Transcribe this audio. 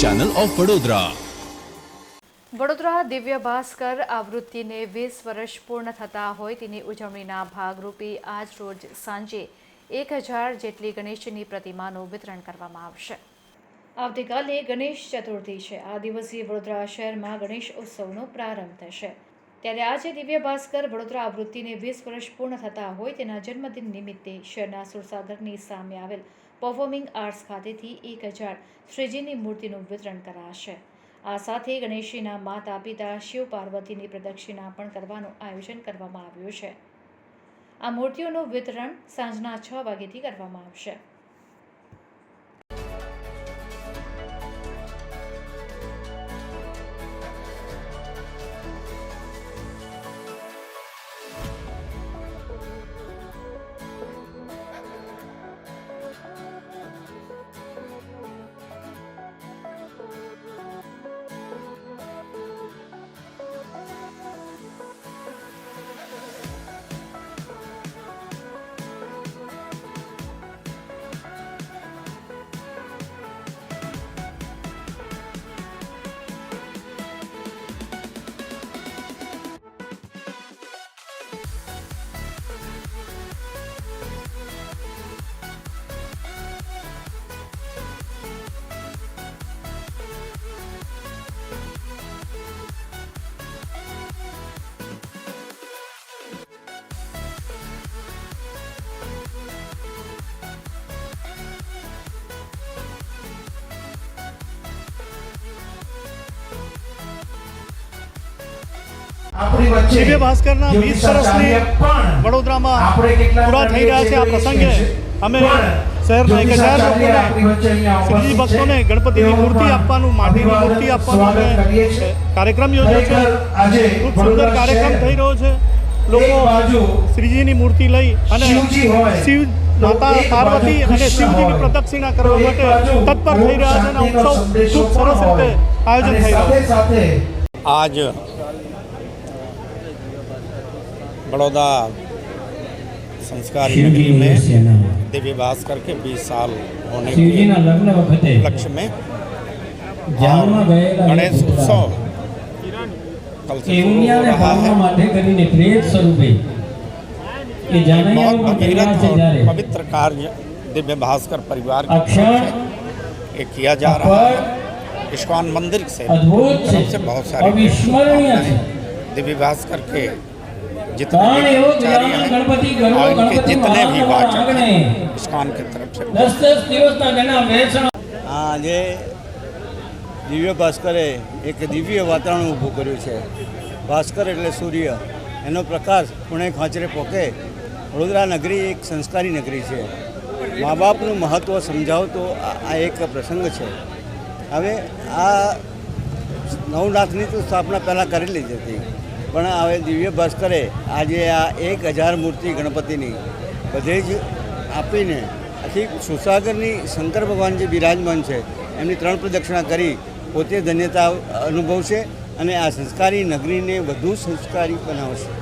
Channel of Vadodara Vadodara Divya Bhaskar આવૃત્તિને વીસ વર્ષ પૂર્ણ થતા હોય તેની ઉજવણીના ભાગરૂપે આજ રોજ સાંજે એક હજાર જેટલી ગણેશની પ્રતિમાનું વિતરણ કરવામાં આવશે. આવતીકાલે ગણેશ ચતુર્થી છે. આ દિવસે વડોદરા શહેરમાં ગણેશ ઉત્સવનો પ્રારંભ થશે. ત્યારે આજે દિવ્ય ભાસ્કર વડોદરા આવૃત્તિને વીસ વર્ષ પૂર્ણ થતા હોય તેના જન્મદિન નિમિત્તે શહેરના સુરસાગરની સામે આવેલ પર્ફોમિંગ આર્ટ્સ ખાતેથી એક હજાર શ્રીજીની મૂર્તિનું વિતરણ કરાશે. આ સાથે ગણેશજીના માતા પિતા શિવ પાર્વતીની પ્રદક્ષિણા પણ કરવાનું આયોજન કરવામાં આવ્યું છે. આ મૂર્તિઓનું વિતરણ સાંજના છ વાગ્યેથી કરવામાં આવશે. દિવ્ય ભાસ્કરના વીસ 20 વર્ષની વડોદરામાં આપણે કેટલા પૂરા થઈ રહ્યા છે આ પ્રસંગે. અમે શહેરના એક હજાર લોકોને શ્રીજી ભક્તોને ગણપતિની મૂર્તિ આપવાનું માટીની મૂર્તિ આપવાનું અમે કાર્યક્રમ યોજ્યો છે. ખૂબ સુંદર કાર્યક્રમ થઈ રહ્યો છે. લોકો શ્રીજીની મૂર્તિ લઈ અને શિવ માતા પાર્વતી અને શિવજીની પ્રદક્ષિણા કરવા માટે તત્પર થઈ રહ્યા છે અને ઉત્સવ ખૂબ સરસ રીતે આયોજન થઈ રહ્યું આજ છે. સાથે आज बड़ौदा संस्कार नगरी में दिव्य भास्कर के 20 साल होने के लक्ष्य में गणेश उत्सव कल से रहा है। बहुत भगीरथ और पवित्र कार्य दिव्य भास्कर परिवार के किया जा रहा है। इस्कॉन मंदिर से से। बहुत सारे दिव्य भास्कर के जितने એવો भी દયાળુ हैं ગણપતિ ગણો और इनके ગણપતિ जितने भी મહાત્મા वाचक આંગણે हैं इस्कॉन की तरफ से દસ દસ દિવસના ઘણા વેસણ આજે દિવ્ય ભાસ્કરે એક દિવ્ય વાતાવરણ ઊભું કર્યું છે ભાસ્કર એટલે સૂર્ય એનો પ્રકાશ પુણે ખાંચરે પોકે વડોદરા નગરી એક સંસ્કારી નગરી છે મા બાપનું મહત્ત્વ સમજાવતો આ આ એક પ્રસંગ છે હવે આ નવનાથની તો સ્થાપના પહેલાં કરેલી જ હતી પણ હવે દિવ્ય ભાસ્કરે આજે આ એક હજાર મૂર્તિ ગણપતિની બધે જ આપીને આખી સુસાગરની શંકર ભગવાન જે બિરાજમાન છે, એમની ત્રણ પ્રદક્ષિણા કરી પોતે ધન્યતા અનુભવશે અને આ સંસ્કારી નગરીને વધુ સંસ્કારી બનાવશે.